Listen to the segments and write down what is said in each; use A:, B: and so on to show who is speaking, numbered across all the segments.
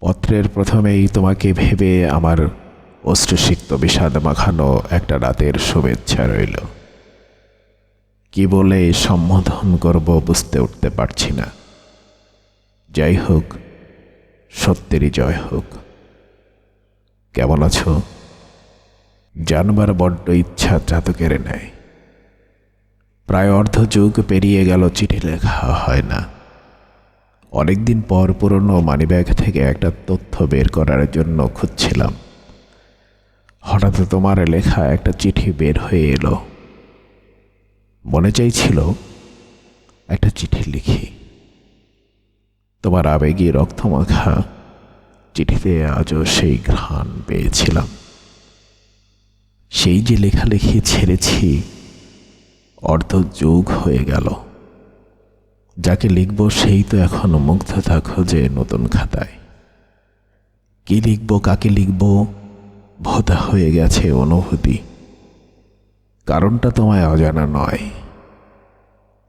A: পত্রের প্রথমেই তোমাকে ভেবে আমার অশ্রুসিক্ত বিষাদ মাখানো একটা রাতের শুভেচ্ছা রইল। কি বলে সম্বোধন করব বুঝতে উঠতে পারছি না। যাই হোক, সত্যেরই জয় হোক। কেমন আছো? জানবার বড্ড ইচ্ছা চাতো নেয় প্রায় অর্ধ যুগ পেরিয়ে গেল, চিঠি লেখা হয় না। অনেকদিন পর পুরনো মানিব্যাগ থেকে একটা তথ্য বের করার জন্য খুঁজছিলাম। হঠাৎ তোমার লেখা একটা চিঠি বের হয়ে এলো। মনে চাইছিল একটা চিঠি লিখি। তোমার আবেগী রক্তমাখা চিঠিতে আজও সেই ঘ্রাণ পেয়েছিলাম। সেই যে লেখালেখি ছেড়েছি অর্ধ যুগ হয়ে গেল। যাকে লিখব সেই তো এখন মুগ্ধতা যে নতুন খাতায়। কি লিখব, কাকে লিখব, ভোতা হয়ে গেছে অনুভূতি। কারণটা তোমায় অজানা নয়।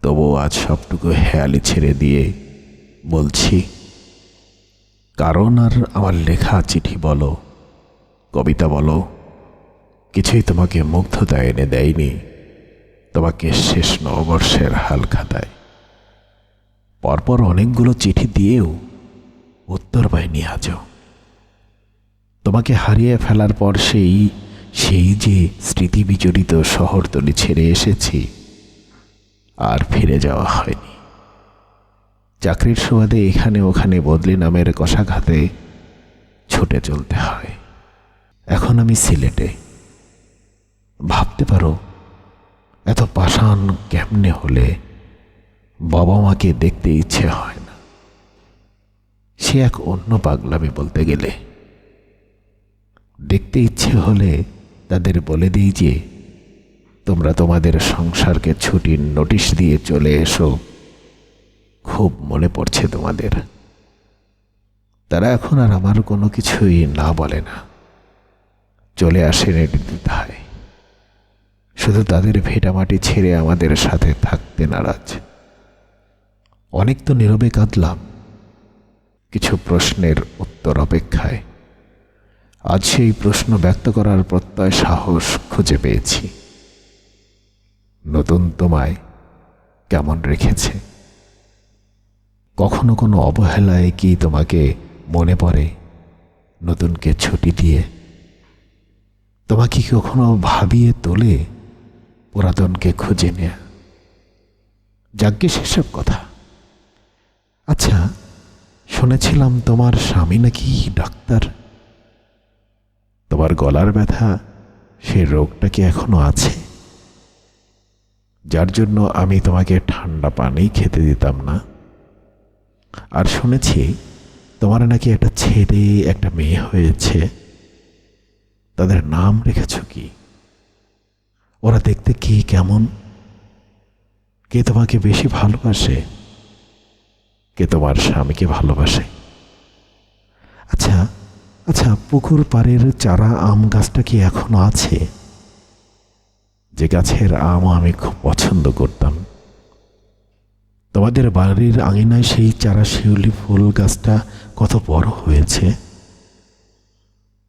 A: তবু আজ সবটুকু হেয়ালি ছেড়ে দিয়ে বলছি, কারণ আর আমার লেখা চিঠি বলো, কবিতা বলো, কিছুই তোমাকে মুগ্ধতা এনে দেয়নি, তোমাকে শেষ নববর্ষের হাল খাতায় পরপর অনেকগুলো চিঠি দিয়েও উত্তর পায়নি আজও। তোমাকে হারিয়ে ফেলার পর সেই সেই যে স্মৃতি বিজড়িত শহরতলি ছেড়ে এসেছি, আর ফিরে যাওয়া হয়নি। চাকরির সুবাদে এখানে ওখানে বদলি নামের কষাঘাতে ছুটে চলতে হয়। এখন আমি সিলেটে। ভাবতে পারো, এত পাষাণ কেমনে হলে বাবা মাকে দেখতে ইচ্ছে হয় না। সে এক অন্য পাগলামি বলতে গেলে। দেখতে ইচ্ছে হলে তাদের বলে দিই যে, তোমরা তোমাদের সংসারকে ছুটির নোটিশ দিয়ে চলে এসো। খুব মনে পড়ছে তোমাদের। তারা এখন আর আমার কোনো কিছুই না বলে না। চলে আসে নির্দ্বিধায় শুধু তাদের ভেটামাটি ছেড়ে আমাদের সাথে থাকতে নারাজ। অনেক তো নীরবে কাঁদলাম। কিছু প্রশ্নের উত্তর অপেক্ষায় আজ সেই প্রশ্ন ব্যক্ত করার প্রত্যয় সাহস খুঁজে পেয়েছি। নতুন তোমায় কেমন রেখেছে? কখনো কোনো অবহেলায় কি তোমাকে মনে পড়ে নতুনকে ছুটি দিয়ে? তোমাকে কখনো ভাবিয়ে তোলে পুরাতনকে খুঁজে নেয়া? যাজ্ঞে সেসব কথা। আচ্ছা শুনেছিলাম তোমার স্বামী নাকি ডাক্তার? তোমার গলার ব্যথা, সে রোগটা কি এখনও আছে? যার জন্য আমি তোমাকে ঠান্ডা পানি খেতে দিতাম না। আর শুনেছি, তোমার নাকি একটা ছেলে, একটা মেয়ে হয়েছে। তাদের নাম রেখেছ কি? ওরা দেখতে কি কেমন? কে তোমাকে বেশি ভালোবাসে? কে তোমার স্বামীকে ভালোবাসে? আচ্ছা আচ্ছা পুকুর পাড়ের চারা আম গাছটা কি এখনও আছে? যে গাছের আম আমি খুব পছন্দ করতাম। তোমাদের বাড়ির আঙিনায় সেই চারা শিউলি ফুল গাছটা কত বড় হয়েছে?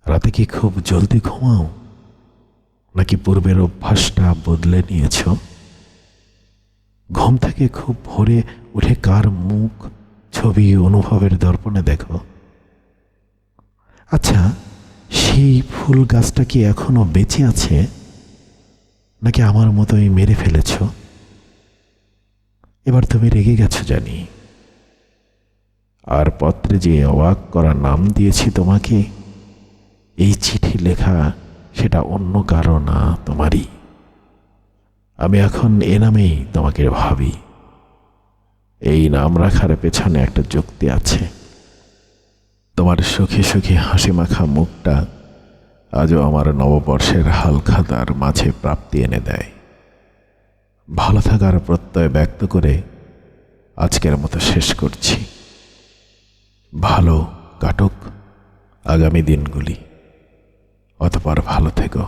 A: রাতে কি খুব জলদি ঘুমাও? নাকি পূর্বের অভ্যাসটা বদলে নিয়েছ? ঘুম থেকে খুব ভোরে উঠে কার মুখ, ছবি, অনুভবের দর্পণে দেখো আচ্ছা সেই ফুল গাছটা কি এখনও বেঁচে আছে, নাকি আমার মতোই মেরে ফেলেছ? এবার তুমি রেগে গেছো, জানি। আর পত্রে যে অবাক করা নাম দিয়েছি তোমাকে, এই চিঠি লেখা সেটা অন্য কারও না, তোমারই। আমি এখন এ নামেই তোমাকে ভাবি। এই নাম রাখার পেছনে একটা যুক্তি আছে। তোমার সুখে সুখে হাসি মাখা মুখটা আজও আমার নববর্ষের হালখাতার মাঝে প্রাপ্তি এনে দেয়। ভালো থাকার প্রত্যয় ব্যক্ত করে আজকের মতো শেষ করছি। ভালো কাটুক আগামী দিনগুলি। অতপর ভালো থেকো।